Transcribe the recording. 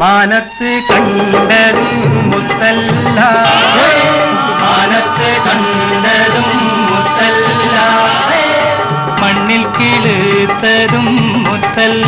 മാനത്ത് കണ്ടതും മുത്തല്ല. മാനത്ത് കണ്ടതും മുത്തല്ല. മണ്ണിൽ കിളുത്തതും മുത്തല്ല.